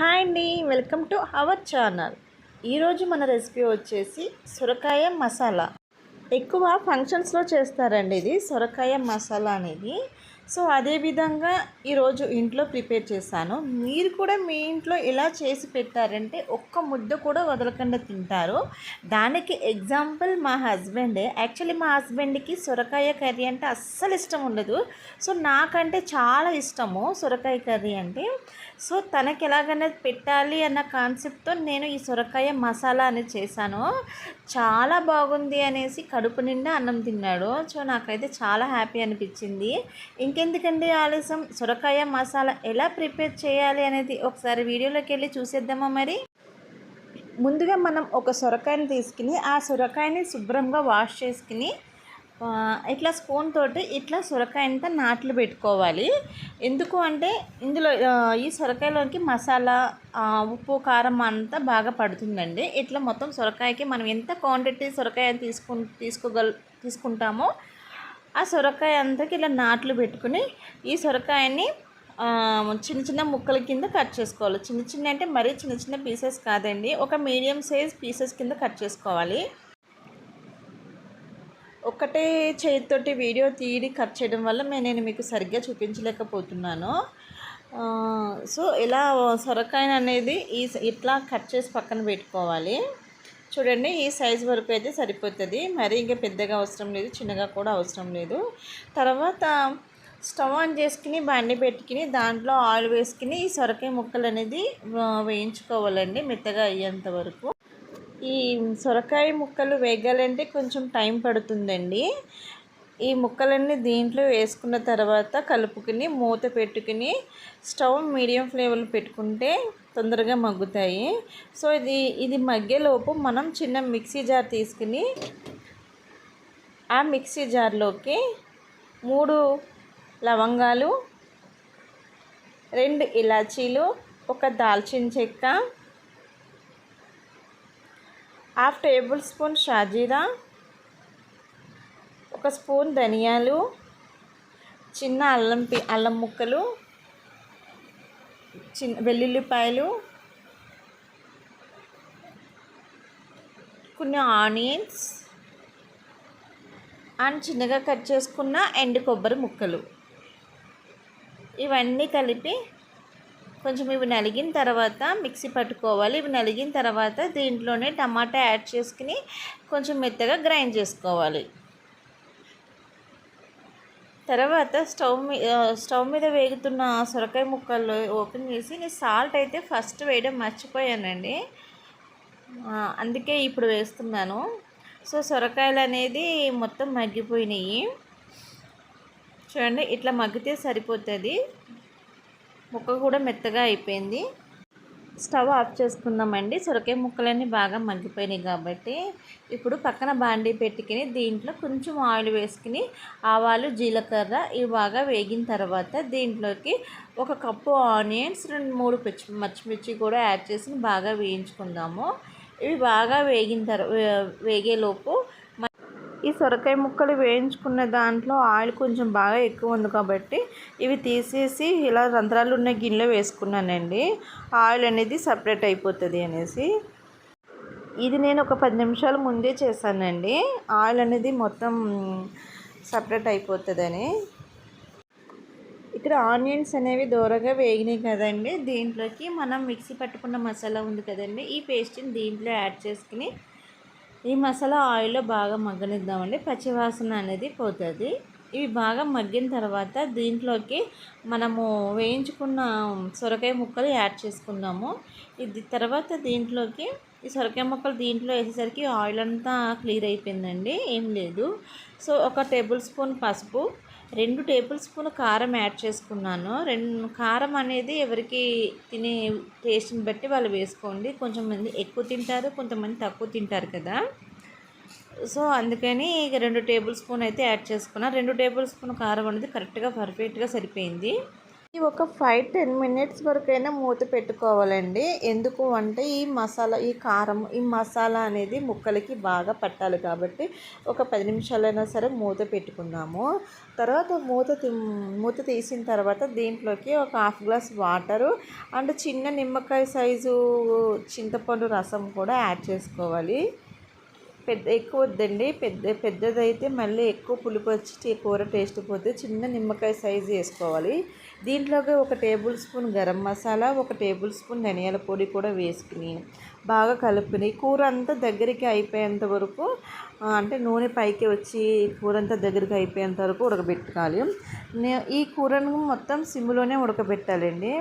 Hi అండి welcome to our channel. ఈరోజు మన రెసిపీ వచ్చేసి సొరకాయ మసాలా. ఎక్కువ ఫంక్షన్స్లో చేస్తారండి ఇది సొరకాయ మసాలా అనేది. సో అదేవిధంగా ఈరోజు ఇంట్లో ప్రిపేర్ చేశాను. మీరు కూడా మీ ఇంట్లో ఎలా చేసి పెట్టారంటే ఒక్క ముద్ద కూడా వదలకుండా తింటారు. దానికి ఎగ్జాంపుల్ మా హస్బెండే యాక్చువల్లీ మా హస్బెండ్కి సొరకాయ కర్రీ అంటే అస్సలు ఇష్టం ఉండదు. సో నాకంటే చాలా ఇష్టము సొరకాయ కర్రీ అంటే. సో తనకి ఎలాగైనా పెట్టాలి అన్న కాన్సెప్ట్తో నేను ఈ సొరకాయ మసాలా అనేది చేశాను. చాలా బాగుంది అనేసి కడుపు నిండా అన్నం తిన్నాడు. సో నాకైతే చాలా హ్యాపీ అనిపించింది. ఇంకెందుకండి ఆలస్యం? సొరకాయ మసాలా ఎలా ప్రిపేర్ చేయాలి అనేది ఒకసారి వీడియోలోకి వెళ్ళి చూసేద్దామా మరి? ముందుగా మనం ఒక సొరకాయని తీసుకుని ఆ సొరకాయని శుభ్రంగా వాష్ చేసుకుని ఇట్లా స్పూన్ తోటి ఇట్లా సొరకాయ అంతా నాట్లు పెట్టుకోవాలి. ఎందుకు అంటే ఇందులో ఈ సొరకాయలోకి మసాలా ఉప్పు కారం అంతా బాగా పడుతుందండి. ఇట్లా మొత్తం సొరకాయకి మనం ఎంత క్వాంటిటీ సొరకాయ తీసుకు తీసుకోగల తీసుకుంటామో ఆ సొరకాయ అంతకి ఇలా నాట్లు పెట్టుకుని ఈ సొరకాయని చిన్న చిన్న ముక్కల కింద కట్ చేసుకోవాలి. చిన్న చిన్న అంటే మరీ చిన్న చిన్న పీసెస్ కాదండి. ఒక మీడియం సైజ్ పీసెస్ కింద కట్ చేసుకోవాలి. ఒక్కటే చేతితోటి వీడియో తీయడి కట్ చేయడం వల్ల నేను మీకు సరిగ్గా చూపించలేకపోతున్నాను. సో ఇలా సొరకాయ అనేది ఈ ఇట్లా కట్ చేసి పక్కన పెట్టుకోవాలి. చూడండి ఈ సైజ్ వరకు అయితే సరిపోతుంది. మరీ ఇంకా పెద్దగా అవసరం లేదు చిన్నగా కూడా అవసరం లేదు. తర్వాత స్టవ్ ఆన్ చేసుకుని బండి పెట్టుకుని దాంట్లో ఆయిల్ వేసుకుని ఈ సొరకాయ ముక్కలు అనేది వేయించుకోవాలండి మెత్తగా అయ్యేంత వరకు. ఈ సొరకాయ ముక్కలు వేగాలంటే కొంచెం టైం పడుతుందండి. ఈ ముక్కలన్నీ దీంట్లో వేసుకున్న తర్వాత కలుపుకుని మూత పెట్టుకుని స్టవ్ మీడియం ఫ్లేవర్లో పెట్టుకుంటే తొందరగా మగ్గుతాయి. సో ఇది ఇది మగ్గేలోపు మనం చిన్న మిక్సీ జార్ తీసుకుని ఆ మిక్సీ జార్లోకి మూడు లవంగాలు రెండు ఇలాచీలు ఒక దాల్చిన చెక్క హాఫ్ టేబుల్ స్పూన్ షాజీరా ఒక స్పూన్ ధనియాలు చిన్న అల్లం పి అల్లం ముక్కలు చిన్న వెల్లుల్లిపాయలు కొన్ని ఆనియన్స్ అండ్ చిన్నగా కట్ చేసుకున్న ఎండు కొబ్బరి ముక్కలు. ఇవన్నీ కలిపి కొంచెం ఇవి నలిగిన తర్వాత మిక్సీ పట్టుకోవాలి. ఇవి నలిగిన తర్వాత దీంట్లోనే టమాటా యాడ్ చేసుకుని కొంచెం మెత్తగా గ్రైండ్ చేసుకోవాలి. తర్వాత స్టవ్ మీ స్టవ్ మీద వేగుతున్న సొరకాయ ముక్కలు ఓపెన్ చేసి నేను సాల్ట్ అయితే ఫస్ట్ వేయడం మర్చిపోయానండి. అందుకే ఇప్పుడు వేస్తున్నాను. సో సొరకాయలు అనేది మొత్తం మగ్గిపోయినాయి. చూడండి ఇట్లా మగ్గితే సరిపోతుంది. ముక్క కూడా మెత్తగా అయిపోయింది. స్టవ్ ఆఫ్ చేసుకుందామండి. సొరకాయ ముక్కలన్నీ బాగా మగ్గిపోయినాయి కాబట్టి ఇప్పుడు పక్కన బాండీ పెట్టుకుని దీంట్లో కొంచెం ఆయిల్ వేసుకుని ఆవాలు జీలకర్ర ఇవి బాగా వేగిన తర్వాత దీంట్లోకి ఒక కప్పు ఆనియన్స్ రెండు మూడు పిచ్చి పచ్చిమిర్చి కూడా యాడ్ చేసి బాగా వేయించుకుందాము. ఇవి బాగా వేగిన తర్వాత వేగేలోపు ఈ సొరకాయ ముక్కలు వేయించుకున్న దాంట్లో ఆయిల్ కొంచెం బాగా ఎక్కువ ఉంది కాబట్టి ఇవి తీసేసి ఇలా రంధ్రాలు ఉన్న గిన్నెలో వేసుకున్నానండి. ఆయిల్ అనేది సపరేట్ అయిపోతుంది అనేసి. ఇది నేను ఒక పది నిమిషాల ముందే చేశానండి. ఆయిల్ అనేది మొత్తం సపరేట్ అయిపోతుందని. ఇక్కడ ఆనియన్స్ అనేవి దూరగా వేగినాయి కదండి. దీంట్లోకి మనం మిక్సీ పట్టుకున్న మసాలా ఉంది కదండి. ఈ పేస్ట్ని దీంట్లో యాడ్ చేసుకుని ఈ మసాలా ఆయిల్లో బాగా మగ్గనిద్దామండి. పచ్చివాసన అనేది పోతుంది. ఇవి బాగా మగ్గిన తర్వాత దీంట్లోకి మనము వేయించుకున్న సొరకాయ ముక్కలు యాడ్ చేసుకుందాము. ఇది తర్వాత దీంట్లోకి ఈ సొరకాయ ముక్కలు దీంట్లో వేసేసరికి ఆయిల్ అంతా క్లియర్ అయిపోయిందండి. ఏం లేదు. సో ఒక టేబుల్ స్పూన్ పసుపు రెండు టేబుల్ స్పూన్ కారం యాడ్ చేసుకున్నాను. రెండు కారం అనేది ఎవరికి తినే టేస్ట్ని బట్టి వాళ్ళు వేసుకోండి. కొంచెం మంది ఎక్కువ తింటారు కొంతమంది తక్కువ తింటారు కదా. సో అందుకని ఇక రెండు టేబుల్ స్పూన్ అయితే యాడ్ చేసుకున్నాను రెండు టేబుల్ స్పూన్ కారం అనేది కరెక్ట్గా పర్ఫెక్ట్గా సరిపోయింది. ఇది ఒక ఫైవ్ టెన్ మినిట్స్ వరకైనా మూత పెట్టుకోవాలండి. ఎందుకు అంటే ఈ మసాలా ఈ కారం ఈ మసాలా అనేది ముక్కలకి బాగా పట్టాలి కాబట్టి ఒక పది నిమిషాలైనా సరే మూత పెట్టుకుందాము. తర్వాత మూత మూత తీసిన తర్వాత దీంట్లోకి ఒక హాఫ్ గ్లాస్ వాటరు అండ్ చిన్న నిమ్మకాయ సైజు చింతపండు రసం కూడా యాడ్ చేసుకోవాలి. పెద్ద ఎక్కువ వద్దండి. పెద్ద పెద్దదైతే మళ్ళీ ఎక్కువ పులుపు వచ్చి కూర టేస్ట్ పోతే చిన్న నిమ్మకాయ సైజు వేసుకోవాలి. దీంట్లోకి ఒక టేబుల్ స్పూన్ గరం మసాలా ఒక టేబుల్ స్పూన్ ధనియాల పొడి కూడా వేసుకుని బాగా కలుపుకుని కూర అంతా దగ్గరికి అయిపోయేంత వరకు అంటే నూనె పైకి వచ్చి కూర అంతా దగ్గరికి అయిపోయేంత వరకు ఉడకబెట్టుకోవాలి. ఈ కూరను మొత్తం సిమ్లోనే ఉడకబెట్టాలండి.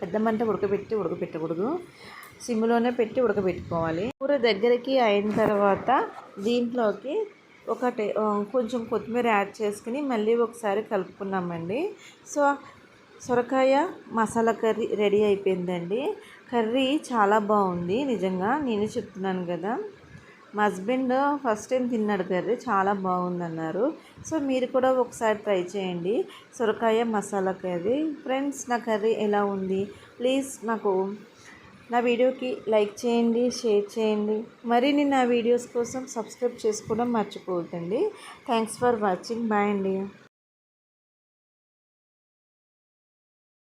పెద్ద మంట ఉడకబెట్టి ఉడకబెట్టకూడదు. సిమ్లోనే పెట్టి ఉడకబెట్టుకోవాలి. కూర దగ్గరికి అయిన తర్వాత దీంట్లోకి ఒక టే కొంచెం కొత్తిమీర యాడ్ చేసుకుని మళ్ళీ ఒకసారి కలుపుకున్నామండి. సో సొరకాయ మసాలా కర్రీ రెడీ అయిపోయిందండి. కర్రీ చాలా బాగుంది నిజంగా నేను చెప్తున్నాను కదా. మా హస్బెండ్ ఫస్ట్ టైం తిన్నాడు కర్రీ చాలా బాగుందన్నారు. సో మీరు కూడా ఒకసారి ట్రై చేయండి సొరకాయ మసాలా కర్రీ. ఫ్రెండ్స్ నా కర్రీ ఎలా ఉంది? ప్లీజ్ నాకు నా వీడియోకి లైక్ చేయండి షేర్ చేయండి. మరిన్ని నా వీడియోస్ కోసం సబ్స్క్రైబ్ చేసుకోవడం మర్చిపోవద్దండి. Thanks for watching. బాయ్ అండి.